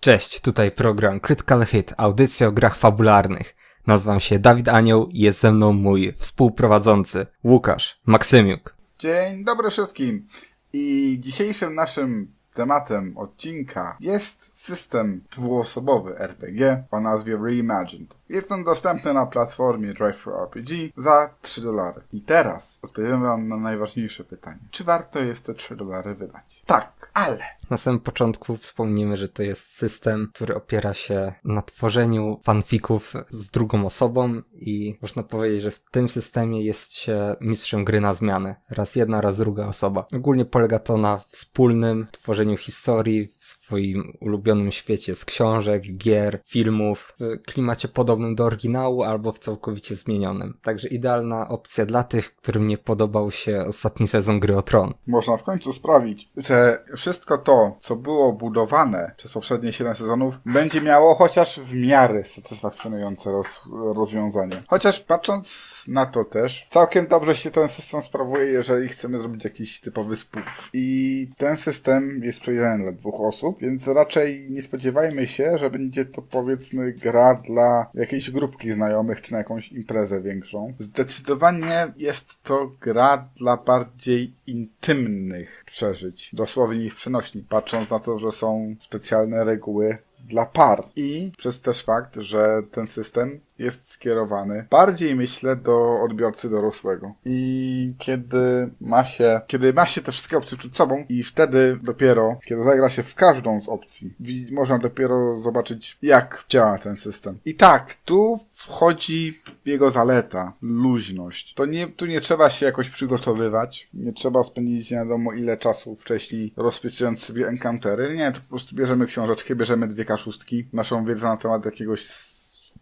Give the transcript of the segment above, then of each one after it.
Cześć, tutaj program Critical Hit, audycja o grach fabularnych. Nazywam się Dawid Anioł i jest ze mną mój współprowadzący Łukasz Maksymiuk. Dzień dobry wszystkim. I dzisiejszym naszym tematem odcinka jest system dwuosobowy RPG o nazwie Reimagined. Jest on dostępny na platformie Drive4RPG za 3 dolary. I teraz odpowiem wam na najważniejsze pytanie. Czy warto jest te 3 dolary wydać? Tak, ale Na samym początku wspomnimy, że to jest system, który opiera się na tworzeniu fanfików z drugą osobą i można powiedzieć, że w tym systemie jest się mistrzem gry na zmianę. Raz jedna, raz druga osoba. Ogólnie polega to na wspólnym tworzeniu historii w swoim ulubionym świecie z książek, gier, filmów, w klimacie podobnym do oryginału albo w całkowicie zmienionym. Także idealna opcja dla tych, którym nie podobał się ostatni sezon gry o Tron. można w końcu sprawić, że wszystko to, co było budowane przez poprzednie 7 sezonów, będzie miało chociaż w miarę satysfakcjonujące roz, rozwiązanie. Chociaż patrząc na to też, całkiem dobrze się ten system sprawuje, jeżeli chcemy zrobić jakiś typowy spół. I ten system jest przewidziany dla dwóch osób, więc raczej nie spodziewajmy się, że będzie to powiedzmy gra dla jakiejś grupki znajomych, czy na jakąś imprezę większą. Zdecydowanie jest to gra dla bardziej intymnych przeżyć. Dosłownie i w przenośni. Patrząc na to, że są specjalne reguły dla par. I przez też fakt, że ten system jest skierowany bardziej myślę do odbiorcy dorosłego. I kiedy ma się, kiedy ma się te wszystkie opcje przed sobą i wtedy dopiero, kiedy zagra się w każdą z opcji, można dopiero zobaczyć jak działa ten system. I tak, tu wchodzi jego zaleta, luźność. To nie, tu nie trzeba się jakoś przygotowywać, nie trzeba spędzić nie wiadomo ile czasu wcześniej rozpisując sobie encountery. Nie, to po prostu bierzemy książeczkę, bierzemy dwie kaszustki, naszą wiedzę na temat jakiegoś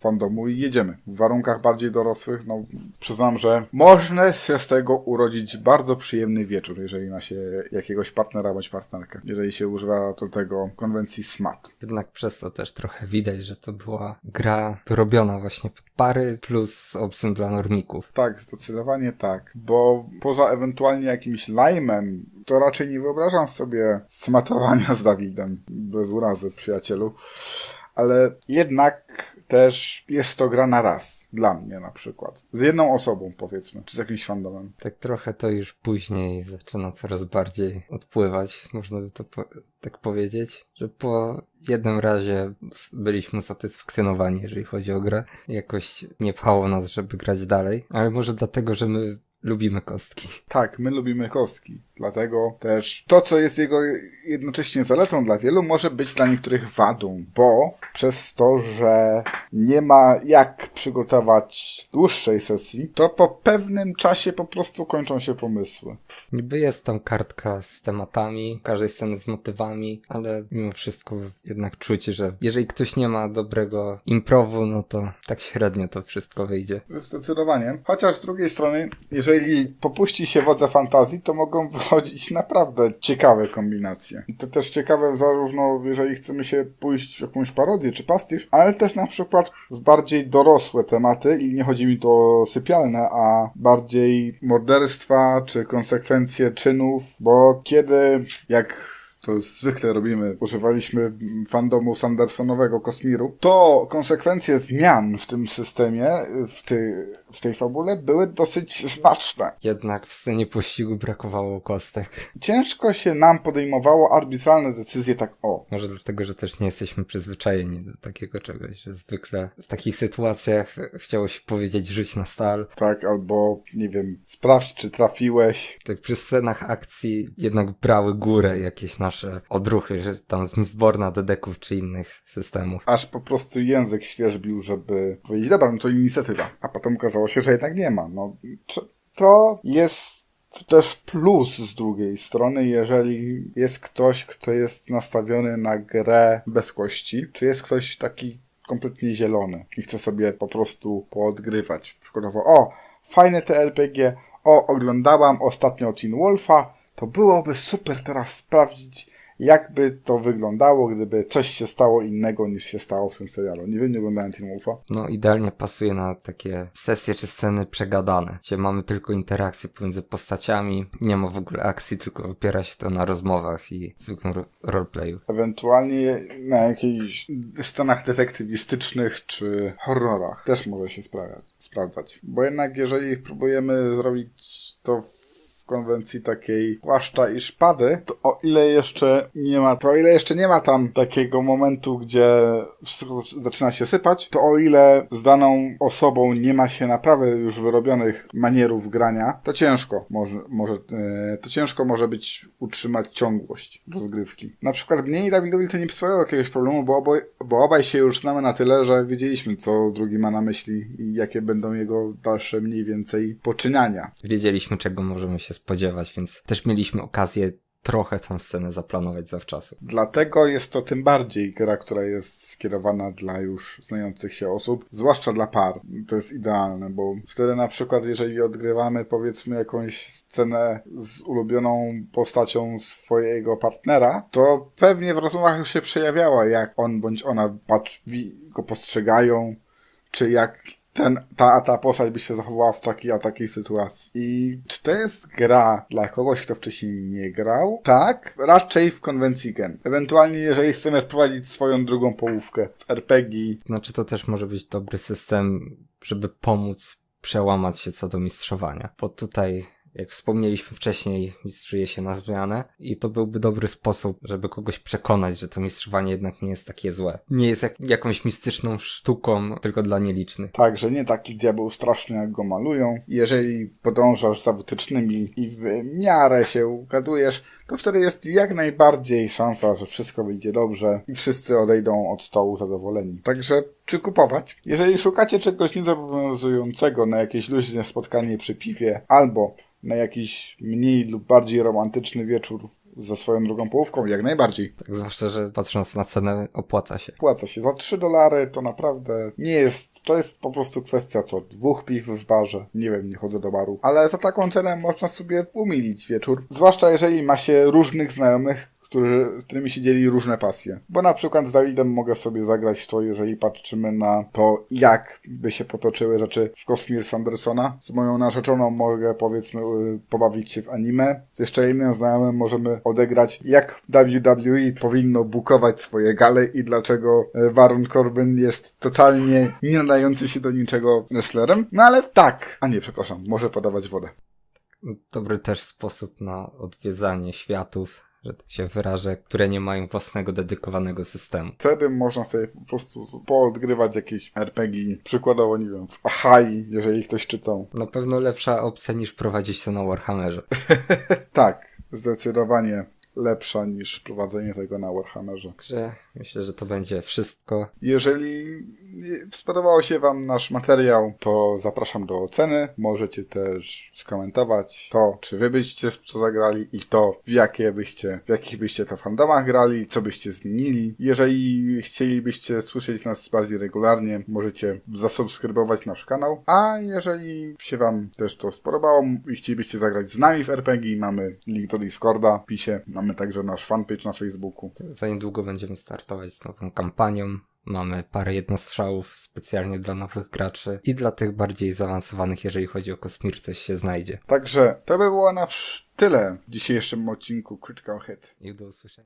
fandomu i jedziemy. W warunkach bardziej dorosłych, no przyznam, że można się z tego urodzić bardzo przyjemny wieczór, jeżeli ma się jakiegoś partnera bądź partnerkę. Jeżeli się używa do tego konwencji SMAT. Jednak przez to też trochę widać, że to była gra wyrobiona właśnie pod pary plus opcją dla normików. Tak, zdecydowanie tak. Bo poza ewentualnie jakimś lajmem, to raczej nie wyobrażam sobie smatowania z Dawidem. Bez urazy, przyjacielu. Ale jednak też jest to gra na raz. Dla mnie na przykład. Z jedną osobą powiedzmy. Czy z jakimś fandomem. Tak trochę to już później zaczyna coraz bardziej odpływać, można by to po- tak powiedzieć, że po jednym razie byliśmy usatysfakcjonowani, jeżeli chodzi o grę. Jakoś nie pchało nas, żeby grać dalej, ale może dlatego, że my lubimy kostki. Tak, my lubimy kostki. Dlatego też to, co jest jego jednocześnie zaletą dla wielu, może być dla niektórych wadą, bo przez to, że nie ma jak przygotować dłuższej sesji, to po pewnym czasie po prostu kończą się pomysły. Niby jest tam kartka z tematami, każdej sceny z motywami, ale mimo wszystko jednak czuć, że jeżeli ktoś nie ma dobrego improwu, no to tak średnio to wszystko wyjdzie. Zdecydowanie. Chociaż z drugiej strony, jeżeli popuści się wodze fantazji, to mogą wychodzić naprawdę ciekawe kombinacje. I to też ciekawe zarówno, jeżeli chcemy się pójść w jakąś parodię czy pastisz, ale też na przykład w bardziej dorosłe tematy i nie chodzi mi tu o sypialne, a bardziej morderstwa czy konsekwencje czynów, bo kiedy, jak to zwykle robimy, używaliśmy fandomu Sandersonowego Kosmiru, to konsekwencje zmian w tym systemie, w, tej w tej fabule były dosyć znaczne. Jednak w scenie pościgu brakowało kostek. Ciężko się nam podejmowało arbitralne decyzje tak o. Może dlatego, że też nie jesteśmy przyzwyczajeni do takiego czegoś, że zwykle w takich sytuacjach chciało się powiedzieć rzuć na stal. Tak, albo, nie wiem, sprawdź, czy trafiłeś. Tak przy scenach akcji jednak brały górę jakieś nasze odruchy, że tam z Mistborna do deków czy innych systemów. Aż po prostu język świerzbił, żeby powiedzieć, dobra, no to inicjatywa. A potem okazało się, że jednak nie ma. No, to jest też plus z drugiej strony, jeżeli jest ktoś, kto jest nastawiony na grę bez kości, czy jest ktoś taki kompletnie zielony i chce sobie po prostu poodgrywać. Przykładowo, o, fajne te RPG, o, oglądałam ostatnio Teen Wolfa, to byłoby super teraz sprawdzić, jakby to wyglądało, gdyby coś się stało innego niż się stało w tym serialu. Nie wiem, nie oglądałem Teen Wolfa. No idealnie pasuje na takie sesje czy sceny przegadane, gdzie mamy tylko interakcje pomiędzy postaciami, nie ma w ogóle akcji, tylko opiera się to na rozmowach i zwykłym ro- roleplayu. Ewentualnie na jakichś scenach detektywistycznych czy horrorach też może się sprawdzać. Bo jednak jeżeli próbujemy zrobić to w konwencji takiej płaszcza i szpady, to o ile jeszcze nie ma, to o ile jeszcze nie ma tam takiego momentu, gdzie wszystko zac- zaczyna się sypać, to o ile z daną osobą nie ma się naprawdę już wyrobionych manierów grania, to ciężko może, może e, to ciężko może być utrzymać ciągłość rozgrywki. Na przykład mnie i Dawidowi to nie sprawiało jakiegoś problemu, bo, oboj, bo obaj się już znamy na tyle, że wiedzieliśmy, co drugi ma na myśli i jakie będą jego dalsze mniej więcej poczynania. Wiedzieliśmy, czego możemy się spodziewać, więc też mieliśmy okazję trochę tą scenę zaplanować zawczasu. Dlatego jest to tym bardziej gra, która jest skierowana dla już znających się osób, zwłaszcza dla par. To jest idealne, bo wtedy na przykład, jeżeli odgrywamy powiedzmy jakąś scenę z ulubioną postacią swojego partnera, to pewnie w rozmowach już się przejawiała, jak on bądź ona patr- wi- go postrzegają, czy jak ten, ta, ta postać by się zachowała w takiej a takiej sytuacji. I czy to jest gra dla kogoś, kto wcześniej nie grał? Tak, raczej w konwencji gen. Ewentualnie, jeżeli chcemy wprowadzić swoją drugą połówkę w RPG, Znaczy to też może być dobry system, żeby pomóc przełamać się co do mistrzowania. Bo tutaj, jak wspomnieliśmy wcześniej, mistrzuje się na zmianę i to byłby dobry sposób, żeby kogoś przekonać, że to mistrzowanie jednak nie jest takie złe. Nie jest jak, jakąś mistyczną sztuką tylko dla nielicznych. Także nie taki diabeł straszny, jak go malują. Jeżeli podążasz za wytycznymi i w miarę się ugadujesz, to wtedy jest jak najbardziej szansa, że wszystko wyjdzie dobrze i wszyscy odejdą od stołu zadowoleni. Także czy kupować? Jeżeli szukacie czegoś niezobowiązującego na jakieś luźne spotkanie przy piwie albo na jakiś mniej lub bardziej romantyczny wieczór ze swoją drugą połówką, jak najbardziej. Tak zwłaszcza, że patrząc na cenę opłaca się. Płaca się za 3 dolary, to naprawdę nie jest, to jest po prostu kwestia co, dwóch piw w barze. Nie wiem, nie chodzę do baru. Ale za taką cenę można sobie umilić wieczór. Zwłaszcza jeżeli ma się różnych znajomych, którzy, z którymi się dzieli różne pasje. Bo na przykład z Dawidem mogę sobie zagrać to, jeżeli patrzymy na to, jak by się potoczyły rzeczy w Cosmere Sandersona. Z moją narzeczoną mogę, powiedzmy, y, pobawić się w anime. Z jeszcze innym znajomym możemy odegrać, jak WWE powinno bukować swoje gale i dlaczego y, Baron Corbin jest totalnie nie nadający się do niczego wrestlerem. No ale tak, a nie, przepraszam, może podawać wodę. Dobry też sposób na odwiedzanie światów, że tak się wyrażę, które nie mają własnego dedykowanego systemu. Wtedy można sobie po prostu poodgrywać jakieś RPG, przykładowo, nie wiem, w Ahai, jeżeli ktoś czytał. Na pewno lepsza opcja niż prowadzić to na Warhammerze. Tak, zdecydowanie lepsza niż prowadzenie tego na Warhammerze. Także myślę, że to będzie wszystko. Jeżeli spodobał się Wam nasz materiał, to zapraszam do oceny. Możecie też skomentować to, czy Wy byście w co zagrali i to, w jakie byście, w jakich byście to fandomach grali, co byście zmienili. Jeżeli chcielibyście słyszeć nas bardziej regularnie, możecie zasubskrybować nasz kanał. A jeżeli się Wam też to spodobało i chcielibyście zagrać z nami w RPG, mamy link do Discorda pisie. Mamy także nasz fanpage na Facebooku. Za niedługo będziemy startować z nową kampanią. Mamy parę jednostrzałów specjalnie dla nowych graczy i dla tych bardziej zaawansowanych, jeżeli chodzi o Kosmir, coś się znajdzie. Także to by było na tyle w dzisiejszym odcinku Critical Hit. I do usłyszenia.